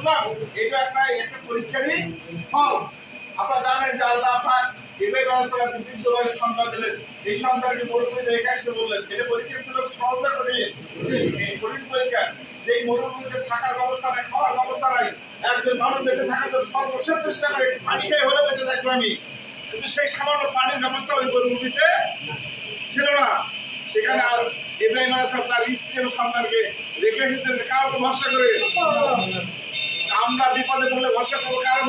ছিল না বেঁচে থাকার আমি। কিন্তু সেই সামান্য পানির ব্যবস্থা ওই মরুভূমিতে ছিল না। সেখানে আর ইব্রাহিম আলাইহিস তার স্ত্রী এবং সন্তানকে রেখে এসেছেন উপর ভরসা করে। আমরা বিপদে পড়লে ভরসা করব কারণ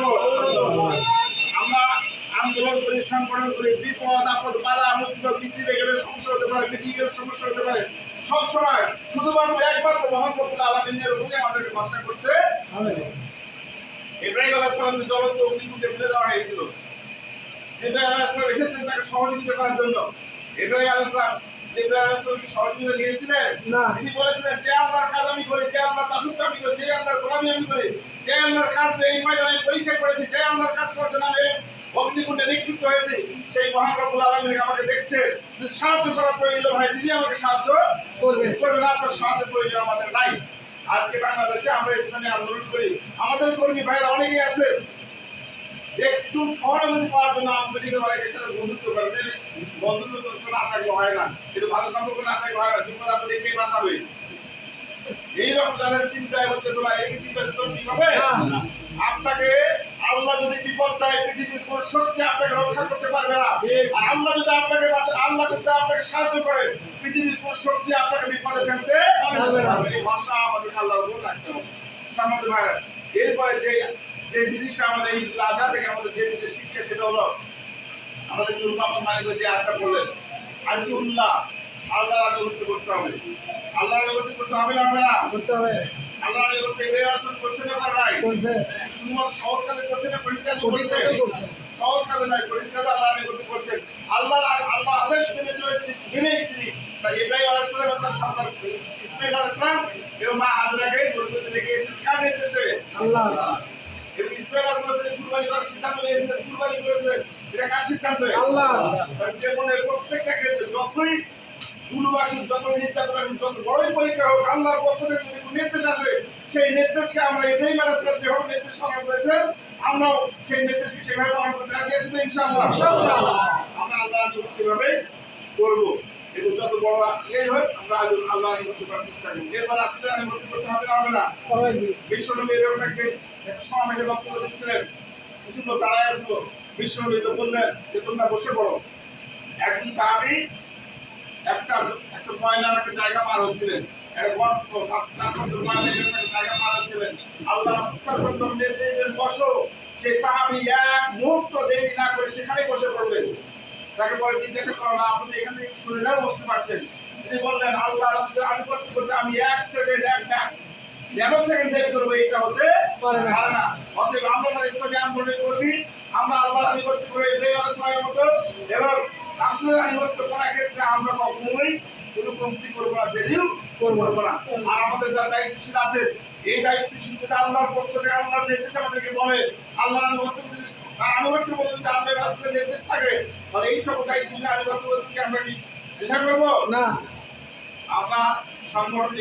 আমরা আন্দোলন করি সংগঠন করি বিপদ আপদ বাধা মুসিবত মিছিলে গেলে সমস্যা হতে পারে মিটিয়ে গেলে সমস্যা হতে পারে। সব সময় শুধুমাত্র একমাত্র মোহাম্মদ আলমিনের উপরে আমাদেরকে ভরসা করতে ইব্রাহিম আলাইহিস সালামকে জ্বলন্ত অগ্নিকুণ্ডে ফেলে দেওয়া হয়েছিল ইব্রাহিম আলাইহিস সালাম রেখেছেন তাকে সহযোগিতা করার জন্য। ইব্রাহিম আলাইহিস সালাম ইব্রাহিম আলাইহিস সালাম সহযোগিতা নিয়েছিলেন না। তিনি বলেছিলেন যে আল্লাহর কাজ আমি করি যে আল্লাহর দাসত্ব আমি করি যে আল্লাহর গোলামি আমি করি যে আল্লাহর কাজ এই ময়দানে পরীক্ষা করেছি যে আল্লাহর কাজ করার জন্য আমি অগ্নিকুণ্ডে নিক্ষিপ্ত হয়েছি সেই মহান রব্বুল আলামিন আমাকে দেখছে যে সাহায্য করার প্রয়োজন হয় তিনি আমাকে সাহায্য করবেন করবেন আপনার সাহায্য প্রয়োজন আমাদের নাই। আজকে বাংলাদেশে আমরা ইসলামী আন্দোলন করি। আমাদের কর্মী ভাইরা অনেকেই আছে। একটু সহানুভূতি পাওয়ার জন্য লীগের অনেকের সাথে বন্ধুত্ব করবে বন্ধুত্ব না থাকলে হয় না। কিন্তু ভালো সম্পর্ক না থাকলে হয় না বিপদ আপনি কে বাঁচাবে? এইরকম চিন্তায় হচ্ছে তোমরা এই চিন্তা তো ঠিক হবে? আপনাকে আল্লাহ যদি বিপদ দেয় পৃথিবীর কোন শক্তি আপনাকে রক্ষা করতে পারবে না। আর আল্লাহ যদি আপনাকে বাঁচা আল্লাহ যদি আপনাকে সাহায্য করে পৃথিবীর কোন শক্তি আপনাকে বিপদে ফেলতে পারবে না। এই ভরসা আমাদের আল্লাহর উপর রাখতে হবে। সামনে এরপরে যে যে জিনিসটা আমাদের এই রাজা থেকে আমাদের যে জিনিস শিক্ষা সেটা হলো আমাদের নূর মোহাম্মদ মালিক যে আটটা বললেন আজকে উল্লাহ আল্লাহর আনুগত্য করতে হবে। আনুগত্য করতে হবে না হবে করতে হবে। আল্লাহর আনুগত্য এবারে অর্জন করছে না করা নাই করছে। শুধুমাত্র সহজ কাজে করছে না কঠিন কাজে করছে। সহজ কাজে নয় কঠিন কাজে আল্লাহ আনুগত্য করছেন। আল্লাহ আল্লাহ আদেশ মেনে চলে মেনেই তিনি তাই ইব্রাহিম আলাইহিস সালাম তার সন্তান ইসমাইল আলাইহিস সালাম এবং মা হাজরাকে মরুভূমিতে রেখে এসেছেন কার নির্দেশে? আল্লাহ। এবং ইসমাইল আলাইহিস সালাম তিনি কুরবানি করার সিদ্ধান্ত কুরবানি করেছিলেন। এটা কার সিদ্ধান্ত? আল্লাহ। তার জীবনের প্রত্যেকটা ক্ষেত্রে যতই দুর্ব আসুক নির্যাতন আসুক যত বড়ই পরীক্ষা হোক আল্লাহর পক্ষ থেকে যদি নির্দেশ আসে সেই নির্দেশকে আমরা আলাইহিস সালাম যেভাবে নির্দেশ পালন করেছেন আমরাও সেই নির্দেশকে সেভাবে পালন করতে রাজি আছি তো ইনশাআল্লাহ। ইনশাআল্লাহ। আমরা আল্লাহর আনুগত্য কীভাবে করব? কিন্তু যত বড় হোক আমরা আজ আল্লাহর আনুগত্য করার চেষ্টা করব। এরপর আসলে করতে হবে না হবে না। বিশ্বনবী এরকম একদিন একটা সমাবেশে বক্তব্য দিচ্ছিলেন। কিছু লোক দাঁড়ায় আসলো। বিশ্বনবী তো বললেন যে তোমরা বসে পড়ো। একজন সাহাবি একটা একটা ময়লার একটা জায়গা পার হচ্ছিলেন। একটা আল্লাহ রাসূল বসো। এক মুহূর্ত দেরি না করে সেখানেই বসে পড়লেন। তাকে পরে জিজ্ঞাসা করো আপনি এখান থেকে বসতে পারতেন তিনি বললেন, আল্লাহ করতে আমি এক সেকেন্ড এক এক ন্যানো করব? এটা হতে পারে না। অতএব আমরা যারা ইসলামী আন্দোলন করবি আমরা আল্লাহর আনুগত্য করে ইব্রাহিম আলাইহিস সালামের মতো। এবং রাসূলের আনুগত্য করার ক্ষেত্রে আমরা কখনোই কোনো কমতি করব না দেরিও করব না। আর আমাদের যারা দায়িত্বশীল আছে এই দায়িত্বশীল যদি আল্লাহর পক্ষ থেকে আল্লাহর নির্দেশ আমাদেরকে বলে আল্লাহর আনুগত্য আর আনুগত্য বলে যদি আল্লাহর রাসূলের নির্দেশ থাকে তাহলে এই সব দায়িত্বশীল আনুগত্য বলতে আমরা কি দ্বিধা করব? না। আমরা সংগঠন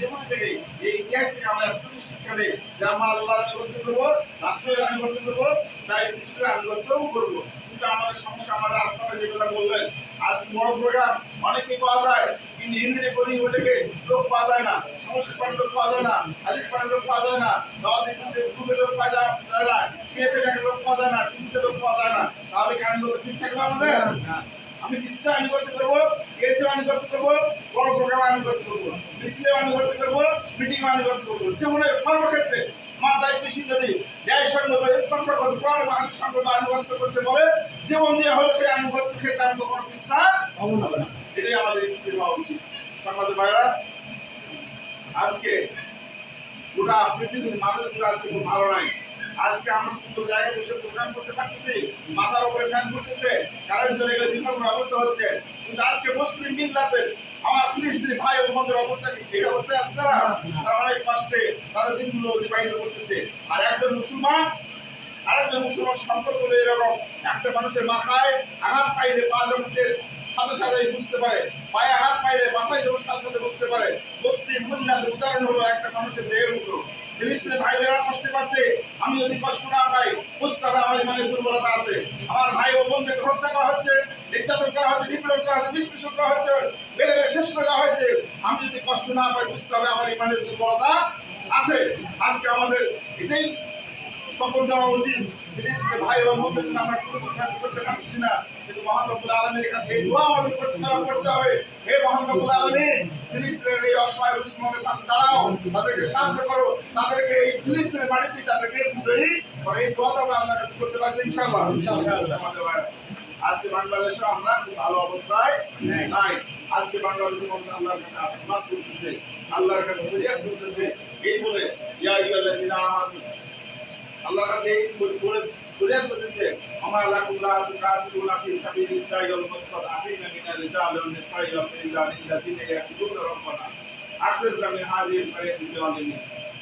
জীবন থেকে এই ইতিহাস থেকে আমরা এতটুকু শিক্ষা নেই যে আমরা আল্লাহর আনুগত্য করব রাসূলের আনুগত্য করব তাই বিশ্বের আনুগত্যও করব। কিন্তু আমাদের সমস্যা আমাদের আজকে যে কথা বললেন আজ বড় প্রোগ্রাম অনেকে পাওয়া যায় কিন্তু ইউনিটে করি ওটাকে লোক পাওয়া যায় না সমস্যা পাওয়ার লোক পাওয়া যায় না হাদিস পাওয়ার লোক পাওয়া যায় না দাওয়াত গ্রুপে লোক পাওয়া যায় না পিএসএ ডাকে লোক পাওয়া যায় না টিসিতে লোক পাওয়া যায় না তাহলে কি আনুগত্য ঠিক থাকবে আমাদের? আমি ডিসিতে আনুগত্য করব এসে আনুগত্য করব বড় প্রোগ্রাম আনুগত্য করব ডিসিতে আনুগত্য করব মিটিং আনুগত্য করব জীবনের সর্বক্ষেত্রে দায়িত্বশীল যদি ন্যায় করতে বলে, জীবন দিয়ে সেই ক্ষেত্রে আমি কখনো পিছনা না এটাই আমাদের হওয়া উচিত। আজকে গোটা পৃথিবীর মানুষগুলো আজকে খুব ভালো নাই। আজকে আমরা সুন্দর জায়গায় বসে প্রোগ্রাম করতে পারতেছি, মাথার উপরে ফ্যান করতেছে কারেন্ট চলে গেলে বিভিন্ন অবস্থা হচ্ছে। কিন্তু আজকে মুসলিম মিল্লাতের আমার ভাই ও বোনদের অবস্থা কি? এই অবস্থায় আছে তারা? তারা অনেক কষ্টে তাদের দিনগুলো অতিবাহিত করতেছে। আর একজন মুসলমান, আরেকজন মুসলমান সম্পর্ক এরকম, একটা মানুষের মাথায় আঘাত পাইলে পা সাথে বুঝতে পারে, পায়ে আঘাত পাইলে মাথায় সাথে সাথে বুঝতে পারে, মুসলিম মহিলাদের উদাহরণ হলো একটা মানুষের দেহের মতো ফিলিস্তিন ভাইদেরা কষ্ট পাচ্ছে, আমি যদি কষ্ট না পাই, বুঝতে হবে আমার ইমানের দুর্বলতা আছে। আমার ভাই ও বোনদেরকে হত্যা করা হচ্ছে নির্যাতন করা হচ্ছে নিপীড়ন করা হচ্ছে নিষ্পেষণ করা হচ্ছে বেড়ে শেষ করে দেওয়া হয়েছে। আমি যদি কষ্ট না পাই বুঝতে হবে আমার ইমানের দুর্বলতা আছে। আজকে আমাদের এটাই শপথ দেওয়া উচিত। ভাই আমরা কোনো কথা করতে পারছি না। কিন্তু মহান রব্বুল আলমীর কাছে এই দোয়া আমাদের করতে করতে হবে। হে মহান রব্বুল আলমীন ফিলিস্তিনের এই অসহায় মুসলমানের পাশে দাঁড়াও। তাদেরকে সাহায্য করো। তাদেরকে এই ফিলিস্তিনের মাটিতে তাদেরকে এই দোয়াটা আমরা আল্লাহর কাছে করতে পারছি ইনশাআল্লাহ। আমাদের ভাই। আজকে বাংলাদেশে আমরা খুব ভালো অবস্থায় নাই। আজকে বাংলাদেশের মানুষ আল্লাহর কাছে আশীর্বাদ করতেছে আল্লাহর কাছে ফরিয়াদ করতেছে এই বলে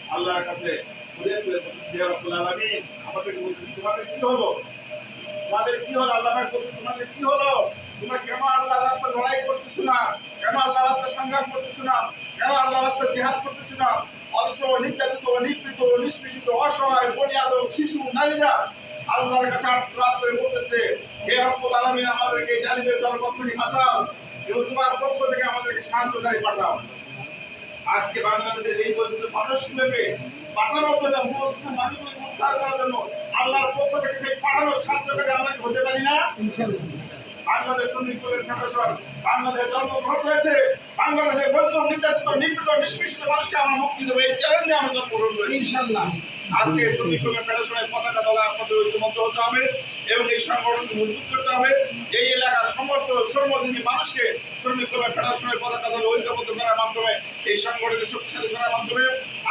আল্লাহর কাছে আমাদেরকে কি হলো? তোমাদের কি হলো? আল্লাহ পাক তোমাদের কি হলো? তোমরা কেন আল্লাহ রাস্তা লড়াই করতেছো না? কেন আল্লাহ রাস্তা সংগ্রাম করতেছো না? কেন আল্লাহ রাস্তা জিহাদ করতেছো না? অথচ নির্যাতিত নিপীড়িত নিষ্পেষিত অসহায় বনিয়াদক শিশু, নারীরা আল্লাহর কাছে করে বলতেছে, হে রব্বুল আলামিন, আমাদেরকে জালিমের বাঁচাও এবং তোমার পক্ষ থেকে আমাদেরকে সাহায্যকারী পাঠাও। আজকে বাংলাদেশের এই পর্যন্ত মানুষগুলোকে বাঁচানোর জন্য উদ্ধার করার জন্য আল্লাহর পক্ষ থেকে পাঠানোর আমরা হতে পারি না। বাংলাদেশ শ্রমিক কল্যাণ ফেডারেশন বাংলাদেশে জন্মগ্রহণ হয়েছে। বাংলাদেশের বৈষম্য নির্যাতিত নিপীড়িত নিষ্পেষিত মানুষকে আমরা মুক্তি দেবো। এই চ্যালেঞ্জে আমরা জন্মগ্রহণ করেছি আজকে শ্রমিক কল্যাণ ফেডারেশনের পতাকা দলে আপনাদের ঐক্যবদ্ধ হতে হবে এবং এই সংগঠনকে মজবুত করতে হবে। এই এলাকার সমস্ত শ্রমজীবী মানুষকে শ্রমিক কল্যাণ ফেডারেশনের পতাকা দলে ঐক্যবদ্ধ করার মাধ্যমে এই সংগঠনকে শক্তিশালী করার মাধ্যমে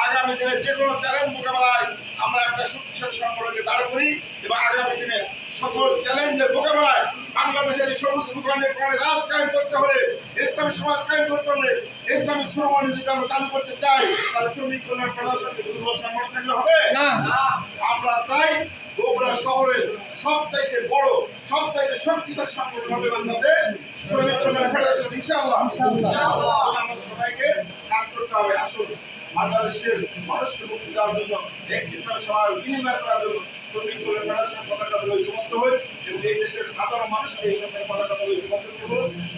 আগামী দিনে যে কোনো চ্যালেঞ্জ মোকাবেলায় আমরা একটা শক্তিশালী সংগঠনকে দাঁড় করি এবং আগামী দিনে সকল চ্যালেঞ্জের মোকাবেলায় বাংলাদেশের সবুজ দোকানে দোকানে রাজ কায়েম করতে হলে ইসলামী সমাজ কায়েম করতে হলে ইসলামী শ্রমণ যদি আমরা চালু করতে চাই তাহলে শ্রমিক কল্যাণ ফেডারেশনকে দুর্বল সংগঠন থাকলে হবে? আমরা তাই বগুড়া শহরের সবচাইতে বড় সবচাইতে শক্তিশালী সংগঠন হবে বাংলাদেশ। শ্রমিক কল্যাণ ফেডারেশন ইনশাআল্লাহ। আমাদের সবাইকে কাজ করতে হবে। আসুন বাংলাদেশের মানুষকে মুক্তি দেওয়ার জন্য এক ইসলাম সমাজ বিনিময় করার জন্য শ্রমিক করে ফেডারেশন পতাকা ধরে ঐক্যবদ্ধ হই এবং এই দেশের সাধারণ মানুষকে এই সরকার পতাকাগুলো ঐক্যবদ্ধ করব।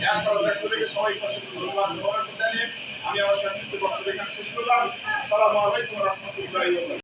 এছাড়াও ব্যক্ত রেখে সবাইকে অসংখ্য ধন্যবাদ জানিয়ে আমি আমার সংক্ষিপ্ত বক্তব্য এখানে শেষ করলাম। আসসালামু আলাইকুম রহমতুল্লাহ